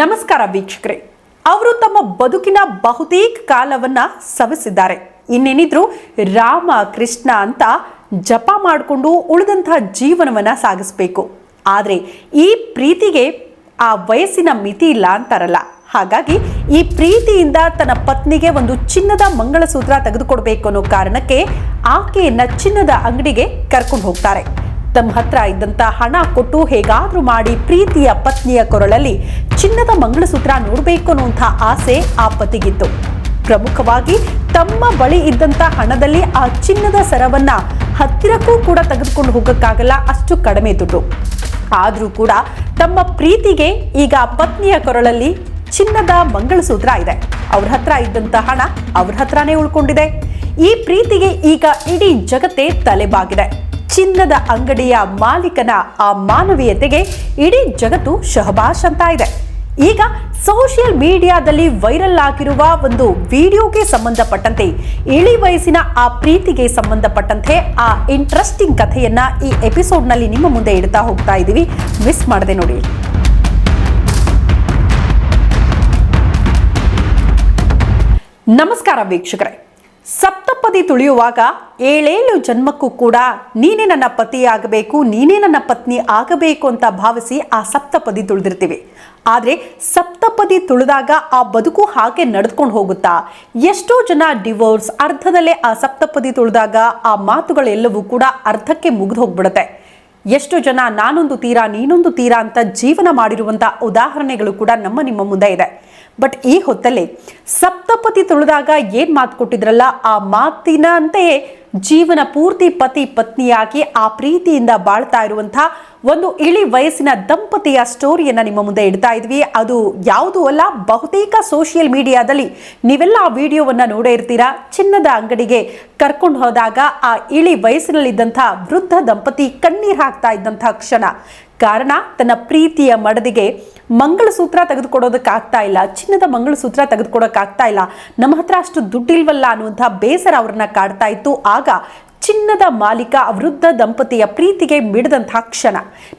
ನಮಸ್ಕಾರ ವೀಕ್ಷಕರೇ. ಅವರು ತಮ್ಮ ಬದುಕಿನ ಬಹುತೇಕ ಕಾಲವನ್ನ ಸವಿಸಿದ್ದಾರೆ. ಇನ್ನೇನಿದ್ರು ರಾಮ, ಕೃಷ್ಣ ಅಂತ ಜಪ ಮಾಡಿಕೊಂಡು ಉಳಿದಂತಹ ಜೀವನವನ್ನ ಸಾಗಿಸ್ಬೇಕು. ಆದರೆ ಈ ಪ್ರೀತಿಗೆ ಆ ವಯಸ್ಸಿನ ಮಿತಿ ಇಲ್ಲ ಅಂತಾರಲ್ಲ. ಹಾಗಾಗಿ ಈ ಪ್ರೀತಿಯಿಂದ ತನ್ನ ಪತ್ನಿಗೆ ಒಂದು ಚಿನ್ನದ ಮಂಗಳಸೂತ್ರ ತೆಗೆದುಕೊಡ್ಬೇಕು ಅನ್ನೋ ಕಾರಣಕ್ಕೆ ಆಕೆಯನ್ನ ಚಿನ್ನದ ಅಂಗಡಿಗೆ ಕರ್ಕೊಂಡು ಹೋಗ್ತಾರೆ. ತಮ್ಮ ಹತ್ರ ಇದ್ದಂತ ಹಣ ಕೊಟ್ಟು ಹೇಗಾದರೂ ಮಾಡಿ ಪ್ರೀತಿಯ ಪತ್ನಿಯ ಕೊರಳಲ್ಲಿ ಚಿನ್ನದ ಮಂಗಳಸೂತ್ರ ನೋಡಬೇಕು ಅನ್ನುವಂಥ ಆಸೆ ಆ ಪತಿಗಿತ್ತು. ಪ್ರಮುಖವಾಗಿ ತಮ್ಮ ಬಳಿ ಇದ್ದಂತ ಹಣದಲ್ಲಿ ಆ ಚಿನ್ನದ ಸರವನ್ನ ಹತ್ತಿರಕ್ಕೂ ಕೂಡ ತೆಗೆದುಕೊಂಡು ಹೋಗಕ್ಕಾಗಲ್ಲ ಅಷ್ಟು ಕಡಿಮೆ ದುಡ್ಡು. ಆದರೂ ಕೂಡ ತಮ್ಮ ಪ್ರೀತಿಗೆ ಈಗ ಪತ್ನಿಯ ಕೊರಳಲ್ಲಿ ಚಿನ್ನದ ಮಂಗಳಸೂತ್ರ ಇದೆ. ಅವ್ರ ಹತ್ರ ಇದ್ದಂತ ಹಣ ಅವ್ರ ಹತ್ರನೇ ಉಳ್ಕೊಂಡಿದೆ. ಈ ಪ್ರೀತಿಗೆ ಈಗ ಇಡೀ ಜಗತ್ತೇ ತಲೆಬಾಗಿದೆ. ಚಿನ್ನದ ಅಂಗಡಿಯ ಮಾಲೀಕನ ಆ ಮಾನವೀಯತೆಗೆ ಇಡೀ ಜಗತ್ತು ಶಹಬಾಷ್ ಅಂತ ಇದೆ. ಈಗ ಸೋಷಿಯಲ್ ಮೀಡಿಯಾದಲ್ಲಿ ವೈರಲ್ ಆಗಿರುವ ಒಂದು ವಿಡಿಯೋಗೆ ಸಂಬಂಧಪಟ್ಟಂತೆ, ಇಳಿ ವಯಸ್ಸಿನ ಆ ಪ್ರೀತಿಗೆ ಸಂಬಂಧಪಟ್ಟಂತೆ ಆ ಇಂಟ್ರೆಸ್ಟಿಂಗ್ ಕಥೆಯನ್ನ ಈ ಎಪಿಸೋಡ್ನಲ್ಲಿ ನಿಮ್ಮ ಮುಂದೆ ಇಡ್ತಾ ಹೋಗ್ತಾ ಇದ್ದೀವಿ. ಮಿಸ್ ಮಾಡದೆ ನೋಡಿ. ನಮಸ್ಕಾರ ವೀಕ್ಷಕರೇ. ಸಪ್ತಪದಿ ತುಳಿಯುವಾಗ ಏಳೇಳು ಜನ್ಮಕ್ಕೂ ಕೂಡ ನೀನೇ ನನ್ನ ಪತಿ ಆಗಬೇಕು ನೀನೇ ನನ್ನ ಪತ್ನಿ ಆಗಬೇಕು ಅಂತ ಭಾವಿಸಿ ಆ ಸಪ್ತಪದಿ ತುಳಿದಿರ್ತೀವಿ. ಆದರೆ ಸಪ್ತಪದಿ ತುಳಿದಾಗ ಆ ಬದುಕು ಹಾಗೆ ನಡೆದುಕೊಂಡು ಹೋಗುತ್ತಾ? ಎಷ್ಟೋ ಜನ ಡಿವೋರ್ಸ್, ಅರ್ಧದಲ್ಲೇ ಆ ಸಪ್ತಪದಿ ತುಳಿದಾಗ ಆ ಮಾತುಗಳೆಲ್ಲವೂ ಕೂಡ ಅರ್ಧಕ್ಕೆ ಮುಗಿದು ಹೋಗ್ಬಿಡುತ್ತೆ. ಎಷ್ಟು ಜನ ನಾನೊಂದು ತೀರಾ, ನೀನೊಂದು ತೀರಾ ಅಂತ ಜೀವನ ಮಾಡಿರುವಂಥ ಉದಾಹರಣೆಗಳು ಕೂಡ ನಮ್ಮ ನಿಮ್ಮ ಮುಂದೆ ಇದೆ. ಬಟ್ ಈ ಹೊತ್ತಲ್ಲಿ ಸಪ್ತಪತಿ ತುಳಿದಾಗ ಏನ್ ಮಾತು ಕೊಟ್ಟಿದ್ರಲ್ಲ, ಆ ಮಾತಿನ ಅಂತೆಯೇ ಜೀವನ ಪೂರ್ತಿ ಪತಿ ಪತ್ನಿಯಾಗಿ ಆ ಪ್ರೀತಿಯಿಂದ ಬಾಳ್ತಾ ಇರುವಂತಹ ಒಂದು ಇಳಿ ವಯಸ್ಸಿನ ದಂಪತಿಯ ಸ್ಟೋರಿಯನ್ನ ನಿಮ್ಮ ಮುಂದೆ ಇಡ್ತಾ ಇದ್ವಿ. ಅದು ಯಾವುದು ಅಲ್ಲ, ಬಹುತೇಕ ಸೋಷಿಯಲ್ ಮೀಡಿಯಾದಲ್ಲಿ ನೀವೆಲ್ಲ ಆ ವಿಡಿಯೋವನ್ನ ನೋಡೇ ಇರ್ತೀರಾ? ಚಿನ್ನದ ಅಂಗಡಿಗೆ ಕರ್ಕೊಂಡು ಹೋದಾಗ ಆ ಇಳಿ ವಯಸ್ಸಿನಲ್ಲಿದ್ದಂಥ ವೃದ್ಧ ದಂಪತಿ ಕಣ್ಣೀರ್ ಹಾಕ್ತಾ ಇದ್ದಂಥ ಕ್ಷಣ. ಕಾರಣ ತನ್ನ ಪ್ರೀತಿಯ ಮಡದಿಗೆ ಮಂಗಳಸೂತ್ರ ತೆಗೆದುಕೊಡೋದಕ್ಕಾಗ್ತಾ ಇಲ್ಲ. ಚಿನ್ನದ ಮಂಗಳಸೂತ್ರ ತೆಗೆದುಕೊಡೋಕ್ಕಾಗ್ತಾ ಇಲ್ಲ. ನಮ್ಮ ಹತ್ರ ಅಷ್ಟು ದುಡ್ಡಿಲ್ವಲ್ಲ ಅನ್ನುವಂಥ ಬೇಸರ ಅವ್ರನ್ನ ಕಾಡ್ತಾ ಇತ್ತು. ಆಗ ಚಿನ್ನದ ಮಾಲೀಕ ವೃದ್ಧ ದಂಪತಿಯ ಪ್ರೀತಿಗೆ ಮಿಡಿದಂತಹ ಕ್ಷಣ.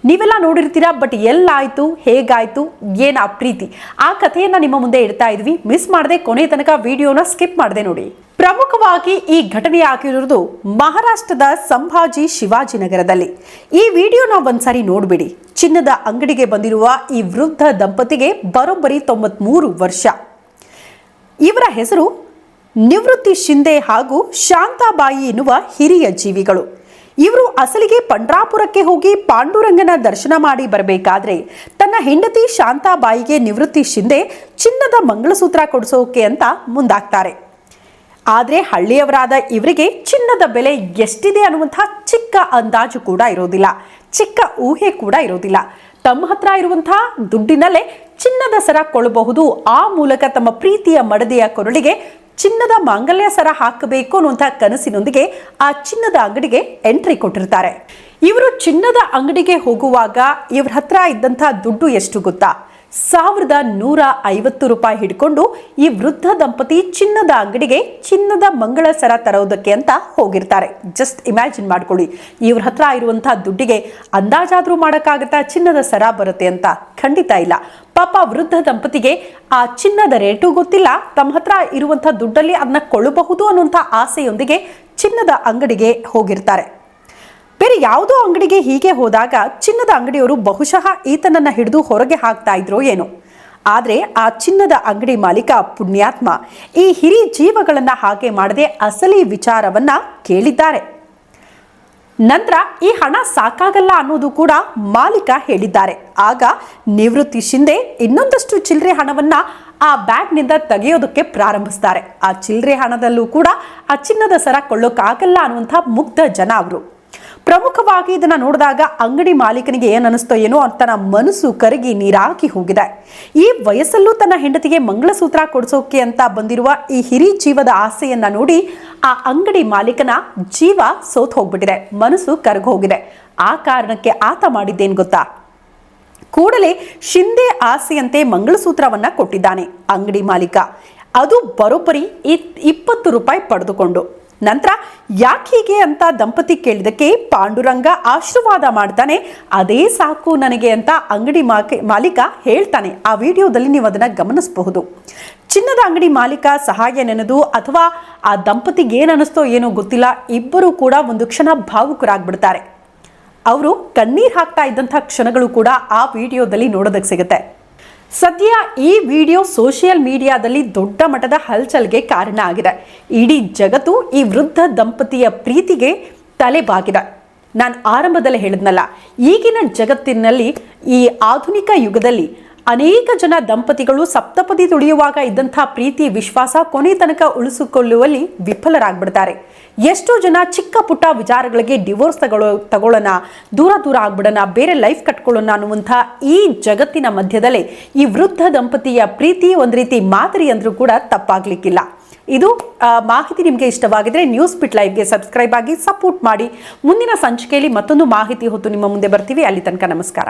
ನೀವೆಲ್ಲ ನೋಡಿರ್ತೀರಾ, ಬಟ್ ಎಲ್ಲಾಯ್ತು, ಹೇಗಾಯ್ತು, ಏನ ಪ್ರೀತಿ? ಆ ಕಥೆಯನ್ನ ನಿಮ್ಮ ಮುಂದೆ ಇಡ್ತಾ ಇದ್ವಿ. ಮಿಸ್ ಮಾಡದೆ ಕೊನೆ ತನಕ ವಿಡಿಯೋನ ಸ್ಕಿಪ್ ಮಾಡದೆ ನೋಡಿ. ಪ್ರಮುಖವಾಗಿ ಈ ಘಟನೆ ಆಗಿರೋದು ಮಹಾರಾಷ್ಟ್ರದ ಸಂಭಾಜಿ ಶಿವಾಜಿನಗರದಲ್ಲಿ ಈ ವಿಡಿಯೋನ ಒಂದ್ಸಾರಿ ನೋಡ್ಬಿಡಿ. ಚಿನ್ನದ ಅಂಗಡಿಗೆ ಬಂದಿರುವ ಈ ವೃದ್ಧ ದಂಪತಿಗೆ ಬರೋಬ್ಬರಿ ತೊಂಬತ್ಮೂರು ವರ್ಷ. ಇವರ ಹೆಸರು ನಿವೃತ್ತಿ ಶಿಂದೆ ಹಾಗೂ ಶಾಂತಾಬಾಯಿ ಎನ್ನುವ ಹಿರಿಯ ಜೀವಿಗಳು. ಇವರು ಅಸಲಿಗೆ ಪಂಡ್ರಾಪುರಕ್ಕೆ ಹೋಗಿ ಪಾಂಡುರಂಗನ ದರ್ಶನ ಮಾಡಿ ಬರಬೇಕಾದ್ರೆ ತನ್ನ ಹೆಂಡತಿ ಶಾಂತಾಬಾಯಿಗೆ ನಿವೃತ್ತಿ ಶಿಂದೆ ಚಿನ್ನದ ಮಂಗಳಸೂತ್ರ ಕೊಡಿಸೋಕೆ ಅಂತ ಮುಂದಾಗ್ತಾರೆ. ಆದರೆ ಹಳ್ಳಿಯವರಾದ ಇವರಿಗೆ ಚಿನ್ನದ ಬೆಲೆ ಎಷ್ಟಿದೆ ಅನ್ನುವಂಥ ಚಿಕ್ಕ ಅಂದಾಜು ಕೂಡ ಇರೋದಿಲ್ಲ. ಚಿಕ್ಕ ಊಹೆ ಕೂಡ ಇರೋದಿಲ್ಲ. ತಮ್ಮ ಹತ್ರ ಇರುವಂತಹ ದುಡ್ಡಿನಲ್ಲೇ ಚಿನ್ನದ ಸರ ಕೊಳ್ಳಬಹುದು ಆ ಮೂಲಕ ತಮ್ಮ ಪ್ರೀತಿಯ ಮಡದಿಯ ಕೊರಳಿಗೆ ಚಿನ್ನದ ಮಾಂಗಲ್ಯ ಸರ ಹಾಕಬೇಕು ಅನ್ನುವಂಥ ಕನಸಿನೊಂದಿಗೆ ಆ ಚಿನ್ನದ ಅಂಗಡಿಗೆ ಎಂಟ್ರಿ ಕೊಟ್ಟಿರ್ತಾರೆ. ಇವರು ಚಿನ್ನದ ಅಂಗಡಿಗೆ ಹೋಗುವಾಗ ಇವ್ರ ಹತ್ರ ಇದ್ದಂಥ ದುಡ್ಡು ಎಷ್ಟು ಗೊತ್ತಾ? ಸಾವಿರದ ನೂರ ಐವತ್ತು ರೂಪಾಯಿ ಹಿಡ್ಕೊಂಡು ಈ ವೃದ್ಧ ದಂಪತಿ ಚಿನ್ನದ ಅಂಗಡಿಗೆ ಚಿನ್ನದ ಮಂಗಳ ಸರ ತರೋದಕ್ಕೆ ಅಂತ ಹೋಗಿರ್ತಾರೆ. ಜಸ್ಟ್ ಇಮ್ಯಾಜಿನ್ ಮಾಡ್ಕೊಳ್ಳಿ. ಇವ್ರ ಹತ್ರ ಇರುವಂತಹ ದುಡ್ಡಿಗೆ ಅಂದಾಜಾದ್ರೂ ಮಾಡೋಕ್ಕಾಗತ್ತಾ ಚಿನ್ನದ ಸರ ಬರುತ್ತೆ ಅಂತ? ಖಂಡಿತ ಇಲ್ಲ. ಪಾಪ ವೃದ್ಧ ದಂಪತಿಗೆ ಆ ಚಿನ್ನದ ರೇಟು ಗೊತ್ತಿಲ್ಲ. ತಮ್ಮ ಹತ್ರ ಇರುವಂಥ ದುಡ್ಡಲ್ಲಿ ಅದನ್ನ ಕೊಳ್ಳಬಹುದು ಅನ್ನುವಂಥ ಆಸೆಯೊಂದಿಗೆ ಚಿನ್ನದ ಅಂಗಡಿಗೆ ಹೋಗಿರ್ತಾರೆ. ಬೇರೆ ಯಾವುದೋ ಅಂಗಡಿಗೆ ಹೀಗೆ ಹೋದಾಗ ಚಿನ್ನದ ಅಂಗಡಿಯವರು ಬಹುಶಃ ಈತನನ್ನ ಹಿಡಿದು ಹೊರಗೆ ಹಾಕ್ತಾ ಇದ್ರೋ ಏನೋ. ಆದರೆ ಆ ಚಿನ್ನದ ಅಂಗಡಿ ಮಾಲೀಕ ಪುಣ್ಯಾತ್ಮ ಈ ಹಿರಿ ಜೀವಗಳನ್ನ ಹಾಗೆ ಮಾಡದೆ ಅಸಲಿ ವಿಚಾರವನ್ನ ಕೇಳಿದ್ದಾರೆ. ನಂತರ ಈ ಹಣ ಸಾಕಾಗಲ್ಲ ಅನ್ನೋದು ಕೂಡ ಮಾಲೀಕ ಹೇಳಿದ್ದಾರೆ. ಆಗ ನಿವೃತ್ತಿ ಶಿಂದೆ ಇನ್ನೊಂದಷ್ಟು ಚಿಲ್ಲರೆ ಹಣವನ್ನ ಆ ಬ್ಯಾಗ್ನಿಂದ ತೆಗೆಯೋದಕ್ಕೆ ಪ್ರಾರಂಭಿಸ್ತಾರೆ. ಆ ಚಿಲ್ಲರೆ ಹಣದಲ್ಲೂ ಕೂಡ ಆ ಚಿನ್ನದ ಸರ ಕೊಳ್ಳೋಕ್ಕಾಗಲ್ಲ ಅನ್ನುವಂಥ ಮುಗ್ಧ ಜನ ಅವರು. ಪ್ರಮುಖವಾಗಿ ಇದನ್ನು ನೋಡಿದಾಗ ಅಂಗಡಿ ಮಾಲೀಕನಿಗೆ ಏನ್ ಏನೋ ತನ್ನ ಮನಸ್ಸು ಕರಗಿ ನೀರಾಕಿ ಹೋಗಿದೆ. ಈ ವಯಸ್ಸಲ್ಲೂ ತನ್ನ ಹೆಂಡತಿಗೆ ಮಂಗಳಸೂತ್ರ ಕೊಡಿಸೋಕೆ ಅಂತ ಬಂದಿರುವ ಈ ಹಿರಿ ಜೀವದ ಆಸೆಯನ್ನ ನೋಡಿ ಆ ಅಂಗಡಿ ಮಾಲೀಕನ ಜೀವ ಸೋತ್ ಹೋಗ್ಬಿಟ್ಟಿದೆ, ಮನಸ್ಸು ಕರಗಿ ಹೋಗಿದೆ. ಆ ಕಾರಣಕ್ಕೆ ಆತ ಮಾಡಿದ್ದೇನು ಗೊತ್ತಾ? ಕೂಡಲೇ ಶಿಂದೆ ಆಸೆಯಂತೆ ಮಂಗಳಸೂತ್ರವನ್ನ ಕೊಟ್ಟಿದ್ದಾನೆ ಅಂಗಡಿ ಮಾಲೀಕ. ಅದು ಬರೋಬ್ಬರಿ ಇಪ್ಪತ್ತು ರೂಪಾಯಿ ಪಡೆದುಕೊಂಡು. ನಂತರ ಯಾಕೆ ಹೀಗೆ ಅಂತ ದಂಪತಿ ಕೇಳಿದಕ್ಕೆ ಪಾಂಡುರಂಗ ಆಶೀರ್ವಾದ ಮಾಡ್ತಾನೆ, ಅದೇ ಸಾಕು ನನಗೆ ಅಂತ ಅಂಗಡಿ ಮಾಲೀಕ ಹೇಳ್ತಾನೆ. ಆ ವಿಡಿಯೋದಲ್ಲಿ ನೀವು ಅದನ್ನ ಗಮನಿಸಬಹುದು. ಚಿನ್ನದ ಅಂಗಡಿ ಮಾಲೀಕ ಸಹಾಯ ನೆನೆದು ಅಥವಾ ಆ ದಂಪತಿಗೆ ಏನು ಅನಿಸ್ತೋ ಏನೋ ಗೊತ್ತಿಲ್ಲ, ಇಬ್ಬರೂ ಕೂಡ ಒಂದು ಕ್ಷಣ ಭಾವುಕರಾಗ್ಬಿಡ್ತಾರೆ. ಅವರು ಕಣ್ಣೀರು ಹಾಕ್ತಾ ಇದ್ದಂಥ ಕ್ಷಣಗಳು ಕೂಡ ಆ ವಿಡಿಯೋದಲ್ಲಿ ನೋಡೋದಕ್ಕೆ ಸಿಗುತ್ತೆ. ಸದ್ಯ ಈ ವಿಡಿಯೋ ಸೋಷಿಯಲ್ ಮೀಡಿಯಾದಲ್ಲಿ ದೊಡ್ಡ ಮಟ್ಟದ ಹಲ್ಚಲ್ಗೆ ಕಾರಣ ಆಗಿದೆ. ಇಡೀ ಜಗತ್ತು ಈ ವೃದ್ಧ ದಂಪತಿಯ ಪ್ರೀತಿಗೆ ತಲೆಬಾಗಿದೆ. ನಾನು ಆರಂಭದಲ್ಲೇ ಹೇಳಿದ್ನಲ್ಲ, ಈಗಿನ ಜಗತ್ತಿನಲ್ಲಿ ಈ ಆಧುನಿಕ ಯುಗದಲ್ಲಿ ಅನೇಕ ಜನ ದಂಪತಿಗಳು ಸಪ್ತಪದಿ ತುಳಿಯುವಾಗ ಇದ್ದಂಥ ಪ್ರೀತಿ, ವಿಶ್ವಾಸ ಕೊನೆ ತನಕ ಉಳಿಸಿಕೊಳ್ಳುವಲ್ಲಿ ವಿಫಲರಾಗ್ಬಿಡ್ತಾರೆ. ಎಷ್ಟೋ ಜನ ಚಿಕ್ಕ ಪುಟ್ಟ ವಿಚಾರಗಳಿಗೆ ಡಿವೋರ್ಸ್ ತಗೊಳ್ಳೋ ತಗೊಳ್ಳೋಣ ದೂರ ದೂರ ಆಗ್ಬಿಡೋಣ, ಬೇರೆ ಲೈಫ್ ಕಟ್ಕೊಳ್ಳೋಣ ಅನ್ನುವಂಥ ಈ ಜಗತ್ತಿನ ಮಧ್ಯದಲ್ಲೇ ಈ ವೃದ್ಧ ದಂಪತಿಯ ಪ್ರೀತಿ ಒಂದು ರೀತಿ ಮಾದರಿ ಅಂದರೂ ಕೂಡ ತಪ್ಪಾಗ್ಲಿಕ್ಕಿಲ್ಲ. ಇದು ಮಾಹಿತಿ ನಿಮಗೆ ಇಷ್ಟವಾಗಿದ್ರೆ ನ್ಯೂಸ್ ಬಿಟ್ ಲೈವ್ಗೆ ಸಬ್ಸ್ಕ್ರೈಬ್ ಆಗಿ ಸಪೋರ್ಟ್ ಮಾಡಿ. ಮುಂದಿನ ಸಂಚಿಕೆಯಲ್ಲಿ ಮತ್ತೊಂದು ಮಾಹಿತಿ ಹೊತ್ತು ನಿಮ್ಮ ಮುಂದೆ ಬರ್ತೀವಿ. ಅಲ್ಲಿ ತನಕ ನಮಸ್ಕಾರ.